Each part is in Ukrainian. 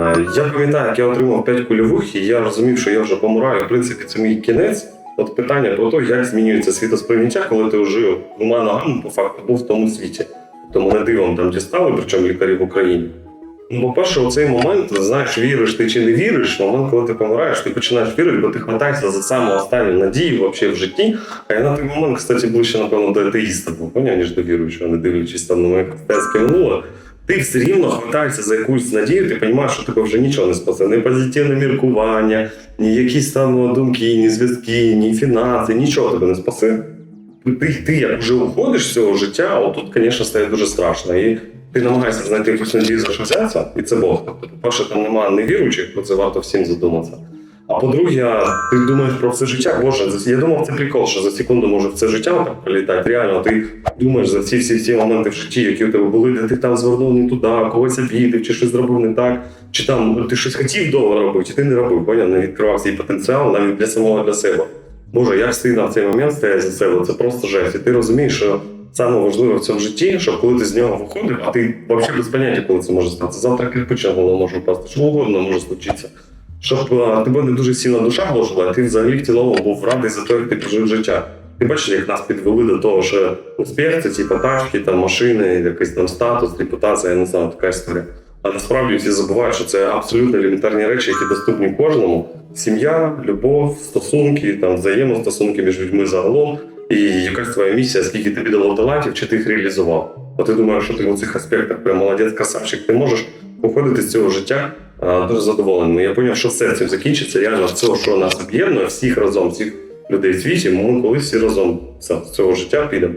Я пам'ятаю, як я отримав 5 кульових, і я розумів, що я вже помираю. В принципі, це мій кінець. От питання про те, як змінюється світосприйняття, коли ти вже двома ногами по факту був в тому світі. Тому мене дивом там дістали, причому лікарі в Україні. Ну, по-перше, у цей момент, знаєш, віриш ти чи не віриш, момент, коли ти помираєш, ти починаєш вірити, бо ти хватаєшся за саму останню надію вообще в житті. А я на той момент, кстати, ближче, напевно, до атеїста був, поняв, ніж до віруючого, не дивлячись там на моє християнське минуле. Ти все рівно хватаєшся за якусь надію, ти розумієш, що тебе вже нічого не спасе. Ні позитивне міркування, ні якісь там думки, ні зв'язки, ні фінанси, нічого тебе не спасе. Ти, ти як вже уходиш з цього життя, отут, звісно, стає дуже страшно. І ти намагаєшся знайти якусь надію за що взятися, і це Бог. Тобто, по-перше, там немає невіруючих, про це варто всім задуматися. А по-друге, ти думаєш про все життя. Боже, я думав, це прикол, що за секунду може в це життя так прилітати. Реально, ти думаєш за всі всі всі моменти в житті, які у тебе були, де ти там звернув не туди, когось обідав, чи щось зробив не так, чи там ти щось хотів довго робити, ти не робив, поняв, не відкривав свій потенціал навіть для самого для себе. Боже, як стидно в цей момент стояти за себе, це просто жесть. І ти розумієш, що саме важливе в цьому житті, щоб коли ти з нього виходив, а ти взагалі без поняття, коли це може стати. Завтра кирпич на голову може впасти, що угодно може случитися. Щоб тебе не дуже сильно душа гложила, а ти взагалі цілому був радий за те, як ти прожив життя. Ти бачиш, як нас підвели до того, що успіх це типу тачки, там машини, якийсь там статус, репутація, я не знаю, така історія. А насправді всі забувають, що це абсолютно елементарні речі, які доступні кожному. Сім'я, любов, стосунки, там взаємостосунки між людьми загалом, і якась твоя місія, скільки тобі дало талантів, чи ти їх реалізував. От ти думаєш, що ти в цих аспектах прям молодець, красавчик, ти можеш виходити з цього життя а, дуже задоволеним. Я зрозумів, що все цим закінчиться. Реально, все, що нас об'єднує, всіх разом, всіх людей в світі, ми колись всі разом з цього життя підемо.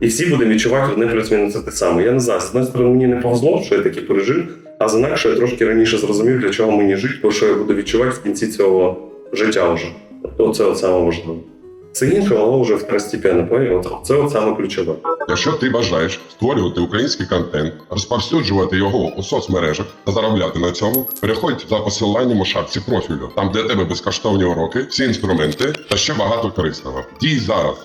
І всі будемо відчувати одне плюс-мінус те саме. Я не знаю, з однієї сторони, мені не повезло, що я таке пережив, а з інакше я трошки раніше зрозумів, для чого мені жити, бо що я буду відчувати в кінці цього життя вже. Тобто це саме важливе. Все інше, воно вже второстепенно, поняв? Це от саме ключове. Якщо ти бажаєш створювати український контент, розповсюджувати його у соцмережах та заробляти на цьому, переходь за посиланням у шапці профілю. Там для тебе безкоштовні уроки, всі інструменти та ще багато корисного. Дій зараз.